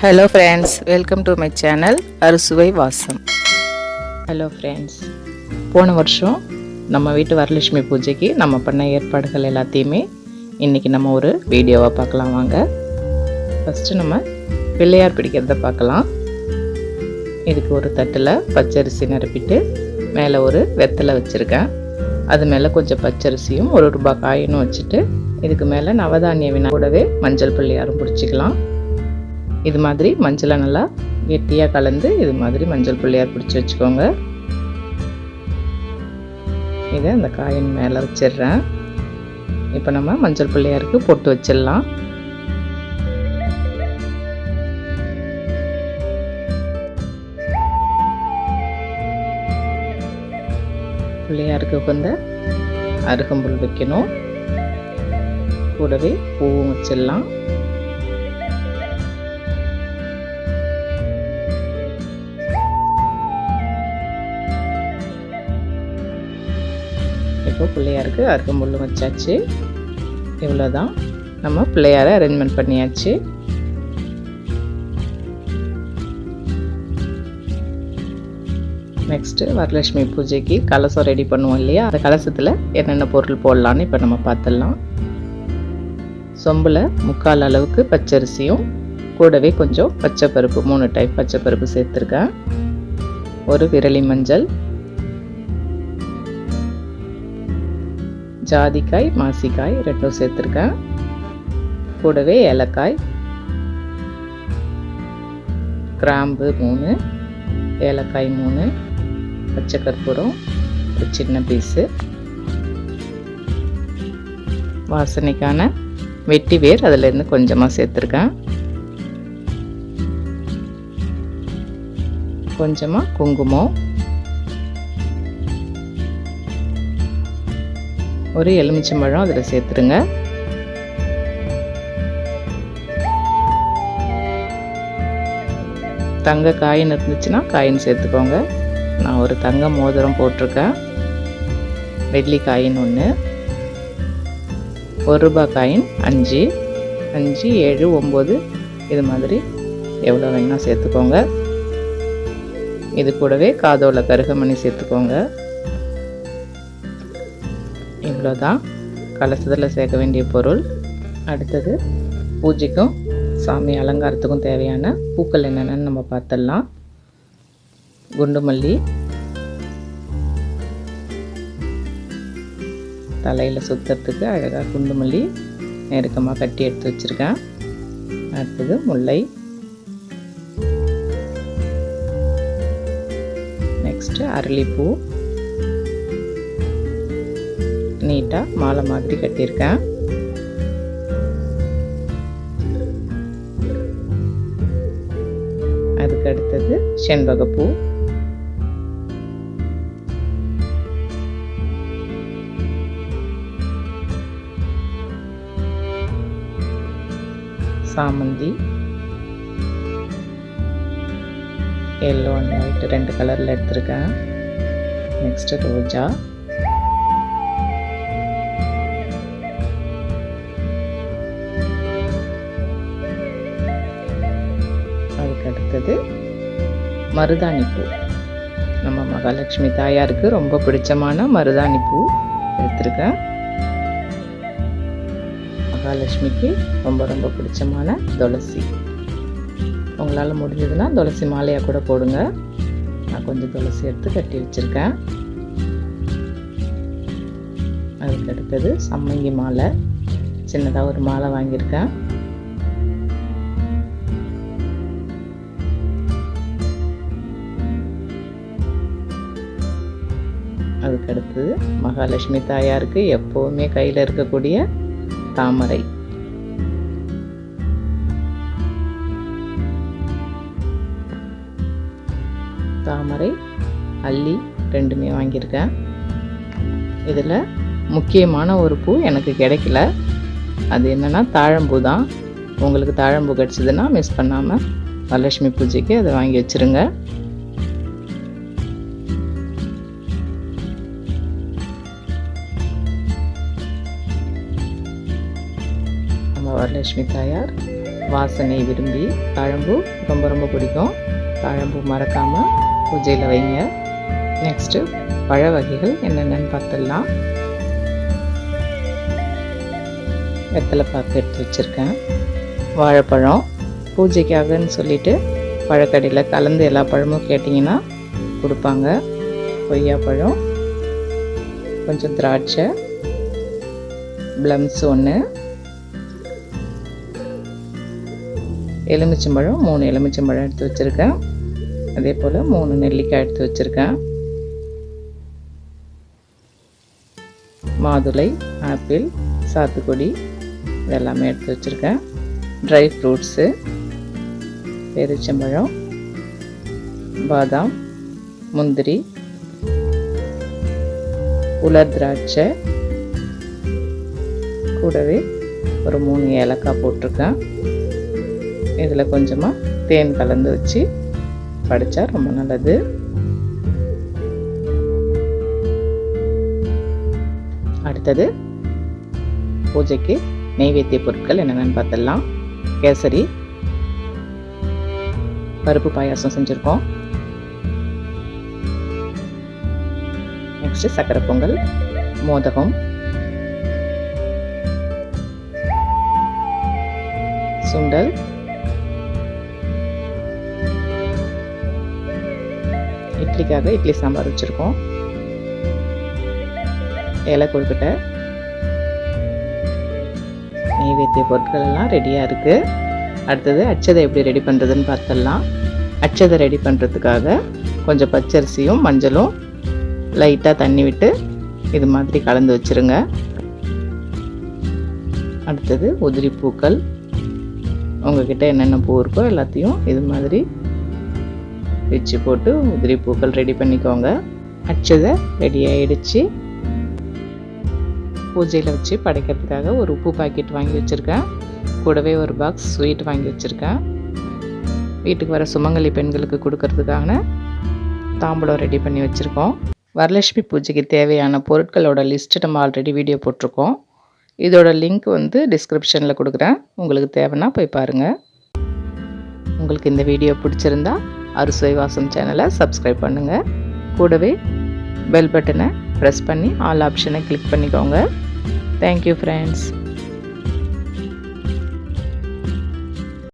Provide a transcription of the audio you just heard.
Hello friends welcome to my channel Arusuvai Vasam hello friends போன வருஷம் நம்ம வீட்டு வரலட்சுமி பூஜைக்கு நம்ம பண்ண ஏற்பாடுகள் எல்லாத்தையுமே இன்றைக்கி நம்ம ஒரு வீடியோவாக பார்க்கலாம் வாங்க. ஃபஸ்ட்டு நம்ம பிள்ளையார் பிடிக்கிறத பார்க்கலாம். இதுக்கு ஒரு தட்டில் பச்சரிசி நிரப்பிட்டு மேலே ஒரு வெத்தலை வச்சுருக்கேன். அது மேலே கொஞ்சம் பச்சரிசியும் ஒரு ரூபாய் காயினும் வச்சுட்டு இதுக்கு மேலே நவதானிய வினா கூடவே மஞ்சள் பிள்ளையாரும் பிடிச்சிக்கலாம். இது மாதிரி மஞ்சளை நல்லா கெட்டியாக கலந்து இது மாதிரி மஞ்சள் பிள்ளையார் பிடிச்சி வச்சுக்கோங்க. இதை அந்த காயின் மேலே வச்சிடுறேன். இப்போ நம்ம மஞ்சள் பிள்ளையாருக்கு பொட்டு வச்சிடலாம். பிள்ளையாருக்கு உகந்த அருகம்புல் வைக்கணும். கூடவே பூவும் வச்சிடலாம். இப்போ பிள்ளையாருக்கு அருகம்புல் வச்சாச்சு. இவ்வளோதான் நம்ம பிள்ளையாரை அரேஞ்ச்மெண்ட் பண்ணியாச்சு. நெக்ஸ்ட்டு வரலட்சுமி பூஜைக்கு கலசம் ரெடி பண்ணுவோம் இல்லையா? அந்த கலசத்தில் என்னென்ன பொருள் போடலான்னு இப்போ நம்ம பார்த்துடலாம். சொம்பில் முக்கால் அளவுக்கு பச்சரிசியும் கூடவே கொஞ்சம் பச்சை பருப்பு மூணு டைப் பச்சை பருப்பு சேர்த்துருக்கேன். ஒரு விரலி மஞ்சள் ஜாதிக்காய் மாசிக்காய் ரெண்டும் சேர்த்துருக்கேன். கூடவே ஏலக்காய் கிராம்பு மூணு ஏலக்காய் மூணு பச்சை கற்பூரம் ஒரு சின்ன பீஸு வாசனைக்கான வெட்டி வேர் அதிலேருந்து கொஞ்சமாக சேர்த்துருக்கேன். கொஞ்சமாக குங்குமம் ஒரு எலுமிச்சம்பழம் அதில் சேர்த்துருங்க. தங்க காயின் இருந்துச்சுன்னா காயின் சேர்த்துக்கோங்க. நான் ஒரு தங்க மோதிரம் போட்டிருக்கேன். வெள்ளி காயின் ஒன்று ஒரு ரூபாய் காயின் அஞ்சு. அஞ்சு ஏழு ஒம்பது. இது மாதிரி எவ்வளோ வேணால் சேர்த்துக்கோங்க. இது கூடவே காதோல கருகமணி சேர்த்துக்கோங்க. இவ்வளோதான் கலசத்தில் சேர்க்க வேண்டிய பொருள். அடுத்தது பூஜைக்கும் சாமி அலங்காரத்துக்கும் தேவையான பூக்கள் என்னென்னு நம்ம பார்த்துடலாம். குண்டு மல்லி. தலையில் சுற்றுறதுக்கு அழகாக குண்டு மல்லி நெருக்கமாக கட்டி எடுத்து வச்சுருக்கேன். அடுத்தது முல்லை. நெக்ஸ்ட்டு அரளிப்பூ. நீட்டாக மாலை மாதிரி கட்டியிருக்கேன். அதுக்கு அடுத்தது செண்பகப்பூ. சாமந்தி. எல்லோ அண்ட் ஒயிட் ரெண்டு கலரில் எடுத்திருக்கேன். நெக்ஸ்ட்டு ரோஜா. வந்து மருதாணி பூ. நம்ம மகாலட்சுமி தாயாருக்கு ரொம்ப பிடிச்சமான மருதாணி பூ எடுத்திருக்கேன். மகாலட்சுமிக்கு ரொம்ப ரொம்ப பிடிச்சமான துளசி. உங்களால் முடிஞ்சதுன்னா துளசி மாலையாக கூட போடுங்க. நான் கொஞ்சம் துளசி எடுத்து கட்டி வச்சுருக்கேன். அதுக்கு அடுத்தது சம்மங்கி மாலை. சின்னதாக ஒரு மாலை வாங்கியிருக்கேன். அதுக்கு அடுத்தது மகாலட்சுமி தாயாருக்கு எப்போவுமே கையில் இருக்கக்கூடிய தாமரை. தாமரை அல்லி ரெண்டுமே வாங்கியிருக்கேன். இதில் முக்கியமான ஒரு பூ எனக்கு கிடைக்கல. அது என்னென்னா தாழம்பூ தான். உங்களுக்கு தாழம்பூ கிடச்சிதுன்னா மிஸ் பண்ணாமல் வரலட்சுமி பூஜைக்கு அதை வாங்கி வச்சுருங்க. வரலட்சுமி தாயார். வாசனை விரும்பி பழம்பு ரொம்ப ரொம்ப பிடிக்கும். பழம்பு மறக்காமல் பூஜையில் வைங்க. நெக்ஸ்ட்டு பழ வகைகள் என்னென்னு பார்த்துடலாம். வெத்தலை பாக்கு எடுத்து வச்சுருக்கேன். வாழைப்பழம் பூஜைக்காகன்னு சொல்லிட்டு பழக்கடையில் கலந்து எல்லா பழமும் கேட்டிங்கன்னா கொடுப்பாங்க. கொய்யாப்பழம் கொஞ்சம் திராட்சை ப்ளம்ஸ் ஒன்று எலுமிச்சம்பழம் மூணு எலுமிச்சம்பழம் எடுத்து வச்சுருக்கேன். அதே போல் மூணு நெல்லிக்காய் எடுத்து வச்சுருக்கேன். மாதுளை ஆப்பிள் சாத்துக்குடி இதெல்லாமே எடுத்து வச்சுருக்கேன். ட்ரை ஃப்ரூட்ஸு பெருச்சம்பழம் பாதாம் முந்திரி உலர் திராட்சை கூடவே ஒரு மூணு ஏலக்காய் போட்டிருக்கேன். இதில் கொஞ்சமாக தேன் கலந்து வச்சு படித்தா ரொம்ப நல்லது. அடுத்தது பூஜைக்கு நெய்வேத்திய பொருட்கள் என்னென்னு பார்த்துடலாம். கேசரி பருப்பு பாயாசம் செஞ்சுருக்கோம். நெக்ஸ்ட்டு சக்கரை பொங்கல் மோதகம். சுண்டல். இட்லிக்காக இட்லி சாம்பார் வச்சுருக்கோம். இலை கொழுக்கட்டை நெய்வேத்திய பொருட்கள் எல்லாம் ரெடியாக இருக்குது அடுத்தது அச்சதை எப்படி ரெடி பண்ணுறதுன்னு பார்த்துடலாம். அச்சதை ரெடி பண்ணுறதுக்காக கொஞ்சம் பச்சரிசியும் மஞ்சளும் லைட்டாக தண்ணி விட்டு இது மாதிரி கலந்து வச்சுருங்க. அடுத்தது உதிரி பூக்கள். உங்ககிட்ட என்னென்ன பூ இருக்கோ எல்லாத்தையும் இது மாதிரி வச்சு போட்டு உதிரி பூக்கள் ரெடி பண்ணிக்கோங்க. அச்சதை ரெடி ஆகிடுச்சு பூஜையில் வச்சு படைக்கிறதுக்காக ஒரு உப்பு பாக்கெட் வாங்கி வச்சுருக்கேன். கூடவே ஒரு பாக்ஸ் ஸ்வீட் வாங்கி வச்சுருக்கேன். வீட்டுக்கு வர சுமங்கலி பெண்களுக்கு கொடுக்கறதுக்கான தாம்பூலம் ரெடி பண்ணி வச்சுருக்கோம். வரலட்சுமி பூஜைக்கு தேவையான பொருட்களோட லிஸ்ட்டு நம்ம ஆல்ரெடி வீடியோ போட்டிருக்கோம். இதோட லிங்க் வந்து டிஸ்கிரிப்ஷனில் கொடுக்குறேன். உங்களுக்கு தேவைன்னா போய் பாருங்கள் உங்களுக்கு இந்த வீடியோ பிடிச்சிருந்தா அறுசுவை வாசம் சேனலை சப்ஸ்கிரைப் பண்ணுங்கள் கூடவே பெல் பட்டனை ப்ரெஸ் பண்ணி ஆல் ஆப்ஷனை கிளிக் பண்ணிக்கோங்க. Thank you friends